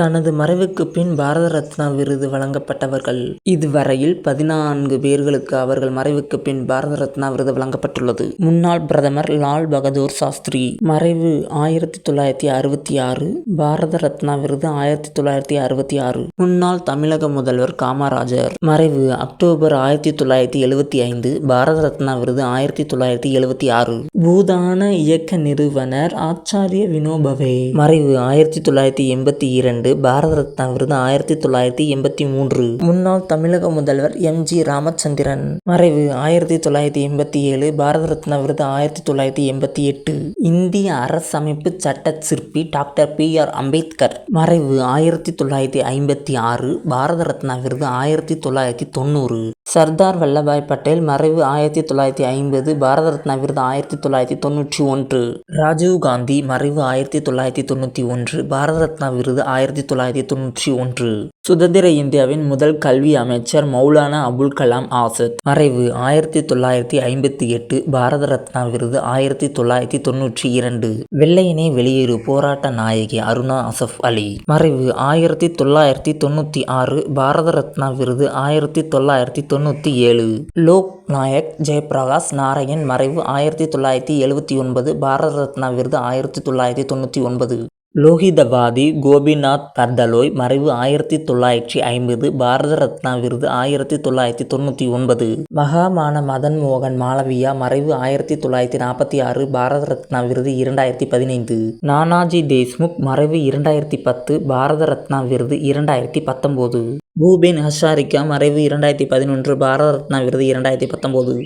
தனது மறைவுக்கு பின் பாரத ரத்னா விருது வழங்கப்பட்டவர்கள். இதுவரையில் பதினான்கு பேர்களுக்கு அவர்கள் மறைவுக்கு பின் பாரத ரத்னா விருது வழங்கப்பட்டுள்ளது. முன்னாள் பிரதமர் லால் பகதூர் சாஸ்திரி. மறைவு ஆயிரத்தி தொள்ளாயிரத்தி அறுபத்தி ஆறு பாரத ரத்னா விருது ஆயிரத்தி தொள்ளாயிரத்தி அறுபத்தி ஆறு. முன்னாள் தமிழக முதல்வர் காமராஜர். மறைவு அக்டோபர் ஆயிரத்தி தொள்ளாயிரத்தி எழுபத்தி ஐந்து பாரத ரத்னா விருது ஆயிரத்தி தொள்ளாயிரத்தி எழுபத்தி ஆறு. பூதான இயக்க நிறுவனர் ஆச்சாரிய வினோபவே. மறைவு ஆயிரத்தி தொள்ளாயிரத்தி எண்பத்தி இரண்டு பாரத ரத்னா விருது ஆயிரத்தி தொள்ளாயிரத்தி எண்பத்தி மூன்று. முன்னாள் தமிழக முதல்வர் எம். ஜி. ராமச்சந்திரன். மறைவு ஆயிரத்தி தொள்ளாயிரத்தி எண்பத்தி ஏழு பாரத ரத்னா விருது ஆயிரத்தி தொள்ளாயிரத்தி எண்பத்தி எட்டு. இந்திய அரசமைப்பு சட்ட சிற்பி டாக்டர் பி. ஆர். அம்பேத்கர். மறைவு ஆயிரத்தி தொள்ளாயிரத்தி ஐம்பத்தி ஆறு பாரத ரத்னா விருது ஆயிரத்தி தொள்ளாயிரத்தி தொண்ணூறு. சர்தார் வல்லபாய் பட்டேல் மறைவு ஆயிரத்தி தொள்ளாயிரத்தி ஐம்பது பாரத ரத்னா விருது ஆயிரத்தி தொள்ளாயிரத்தி தொண்ணூற்றி ஒன்று. ராஜீவ் காந்தி மறைவு ஆயிரத்தி தொள்ளாயிரத்தி தொண்ணூற்றி ஒன்று பாரத ரத்னா விருது ஆயிரத்தி தொள்ளாயிரத்தி தொண்ணூற்றி ஒன்று. சுதந்திர இந்தியாவின் முதல் கல்வி அமைச்சர் மௌலானா அபுல் கலாம் ஆசாத். மறைவு ஆயிரத்தி தொள்ளாயிரத்தி ஐம்பத்தி எட்டு பாரத ரத்னா விருது ஆயிரத்தி தொள்ளாயிரத்தி தொண்ணூற்றி இரண்டு. வெள்ளையனே வெளியேறு போராட்ட நாயகி அருணா அசஃப் அலி. மறைவு ஆயிரத்தி தொள்ளாயிரத்தி தொண்ணூற்றி ஆறு பாரத ரத்னா விருது ஆயிரத்தி தொள்ளாயிரத்தி தொண்ணூற்றி ஏழு. லோக் நாயக் ஜெயபிரகாஷ் நாராயண் மறைவு ஆயிரத்தி தொள்ளாயிரத்தி எழுபத்தி ஒன்பது பாரத ரத்னா விருது ஆயிரத்தி தொள்ளாயிரத்தி தொண்ணூற்றி ஒன்பது. லோகிதவாதி கோபிநாத் பர்தலோய் மறைவு ஆயிரத்தி தொள்ளாயிரத்தி ஐம்பது. பாரத ரத்னா விருது ஆயிரத்தி தொள்ளாயிரத்தி தொண்ணூற்றி ஒன்பது. மகாமான மதன் மோகன் மாளவியா மறைவு ஆயிரத்தி தொள்ளாயிரத்தி நாற்பத்தி ஆறு. பாரத ரத்னா விருது இரண்டாயிரத்தி பதினைந்து. நானாஜி தேஷ்முக் மறைவு இரண்டாயிரத்தி பத்து. பாரத ரத்னா விருது இரண்டாயிரத்தி பத்தொம்போது. பூபேன் ஹஷாரிகா மறைவு இரண்டாயிரத்தி பதினொன்று. பாரத ரத்னா விருது இரண்டாயிரத்தி பத்தொம்போது.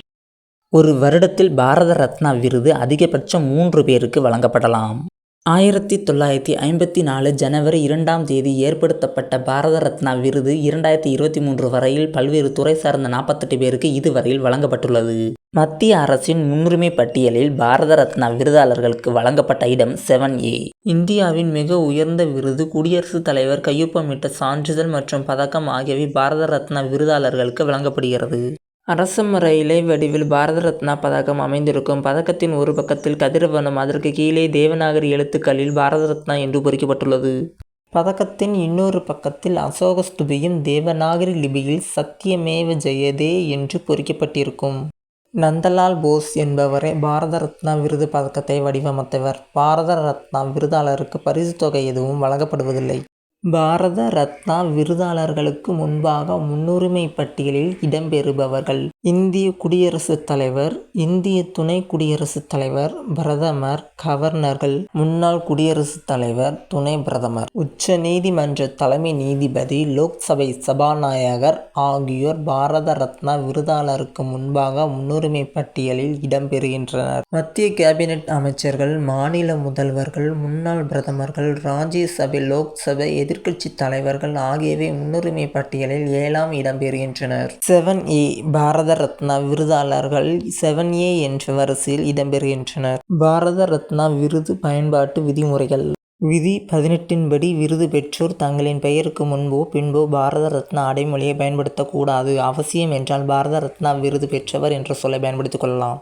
ஒரு வருடத்தில் பாரத ரத்னா விருது அதிகபட்சம் மூன்று பேருக்கு வழங்கப்படலாம். ஆயிரத்தி தொள்ளாயிரத்தி ஐம்பத்தி நாலு ஜனவரி இரண்டாம் தேதி ஏற்படுத்தப்பட்ட பாரத ரத்னா விருது இரண்டாயிரத்தி இருபத்தி மூன்று வரையில் பல்வேறு துறை சார்ந்த நாற்பத்தெட்டு பேருக்கு இதுவரையில் வழங்கப்பட்டுள்ளது. மத்திய அரசின் முன்னுரிமை பட்டியலில் பாரத ரத்னா விருதாளர்களுக்கு வழங்கப்பட்ட இடம் செவன் ஏ. இந்தியாவின் மிக உயர்ந்த விருது குடியரசுத் தலைவர் கையொப்பமிட்ட சான்றிதழ் மற்றும் பதக்கம் ஆகியவை பாரத ரத்னா விருதாளர்களுக்கு வழங்கப்படுகிறது. அரசமர இலை வடிவில் பாரத ரத்னா பதக்கம் அமைந்திருக்கும். பதக்கத்தின் ஒரு பக்கத்தில் கதிரவனும் அதற்கு கீழே தேவநாகரி எழுத்துக்களில் பாரத ரத்னா என்று பொறிக்கப்பட்டுள்ளது. பதக்கத்தின் இன்னொரு பக்கத்தில் அசோக ஸ்துபியும் தேவநாகரி லிபியில் சத்தியமேவ ஜெயதே என்று பொறிக்கப்பட்டிருக்கும். நந்தலால் போஸ் என்பவரே பாரத ரத்னா விருது பதக்கத்தை வடிவமைத்தவர். பாரத ரத்னா விருதாளருக்கு பரிசு தொகை எதுவும் வழங்கப்படுவதில்லை. பாரத ரத்னா விருதாளர்களுக்கு முன்பாக முன்னுரிமை பட்டியலில் இடம்பெறுபவர்கள். இந்திய குடியரசுத் தலைவர் இந்திய துணை குடியரசுத் தலைவர் பிரதமர் கவர்னர்கள் முன்னாள் குடியரசுத் தலைவர் துணை பிரதமர். உச்ச நீதிமன்ற தலைமை நீதிபதி லோக்சபை சபாநாயகர் ஆகியோர் பாரத ரத்னா விருதாளருக்கு முன்பாக முன்னுரிமை பட்டியலில் இடம்பெறுகின்றனர். மத்திய கேபினெட் அமைச்சர்கள் மாநில முதல்வர்கள் முன்னாள் பிரதமர்கள் ராஜ்யசபை லோக்சபை எதிர்க்கட்சி தலைவர்கள் ஆகியவை முன்னுரிமை பட்டியலில் ஏழாம் இடம்பெறுகின்றனர் செவன் ஏ பாரத ரத்னா விருதாளர்கள் செவன் ஏ என்ற வரிசையில் இடம்பெறுகின்றனர் பாரத ரத்னா விருது பயன்பாட்டு விதிமுறைகள். விதி பதினெட்டின்படி விருது பெற்றோர் தங்களின் பெயருக்கு முன்போ பின்போ பாரத ரத்னா அடைமொழியை பயன்படுத்தக்கூடாது. அவசியம் என்றால் பாரத ரத்னா விருது பெற்றவர் என்ற சொல்லை பயன்படுத்திக் கொள்ளலாம்.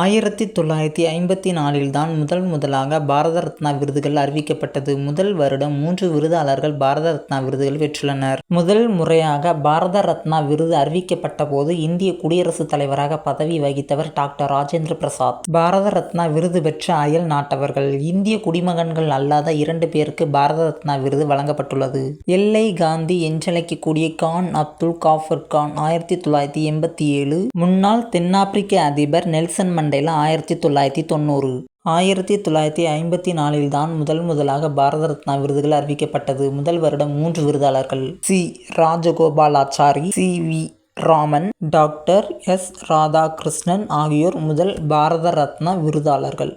ஆயிரத்தி தொள்ளாயிரத்தி ஐம்பத்தி நாலில் தான் முதல் முதலாக பாரத ரத்னா விருதுகள் அறிவிக்கப்பட்டது. முதல் வருடம் மூன்று விருதாளர்கள் பாரத ரத்னா விருதுகள் பெற்றுள்ளனர். முதல் முறையாக பாரத ரத்னா விருது அறிவிக்கப்பட்ட போது இந்திய குடியரசுத் தலைவராக பதவி வகித்தவர் டாக்டர் ராஜேந்திர பிரசாத். பாரத ரத்னா விருது பெற்ற அயல் நாட்டவர்கள் இந்திய குடிமகன்கள் அல்லாத இரண்டு பேருக்கு பாரத ரத்னா விருது வழங்கப்பட்டுள்ளது. எல்லை காந்தி என்றழைக்கக்கூடிய கான் அப்துல் காஃபர் கான் ஆயிரத்தி தொள்ளாயிரத்தி எண்பத்தி ஏழு முன்னாள் தென்னாப்பிரிக்க அதிபர் நெல்சன் மண்டேலா ஆயிரத்தி தொள்ளாயிரத்தி தொண்ணூறு. ஆயிரத்தி தொள்ளாயிரத்தி ஐம்பத்தி நாலில் தான் முதல் முதலாக பாரத ரத்னா விருதுகள் அறிவிக்கப்பட்டது. முதல் வருடம் மூன்று விருதாளர்கள். C. Rajagopalachari C. V. Raman doctor S. Radhakrishnan ஆகியோர் முதல் பாரத ரத்னா விருதாளர்கள்.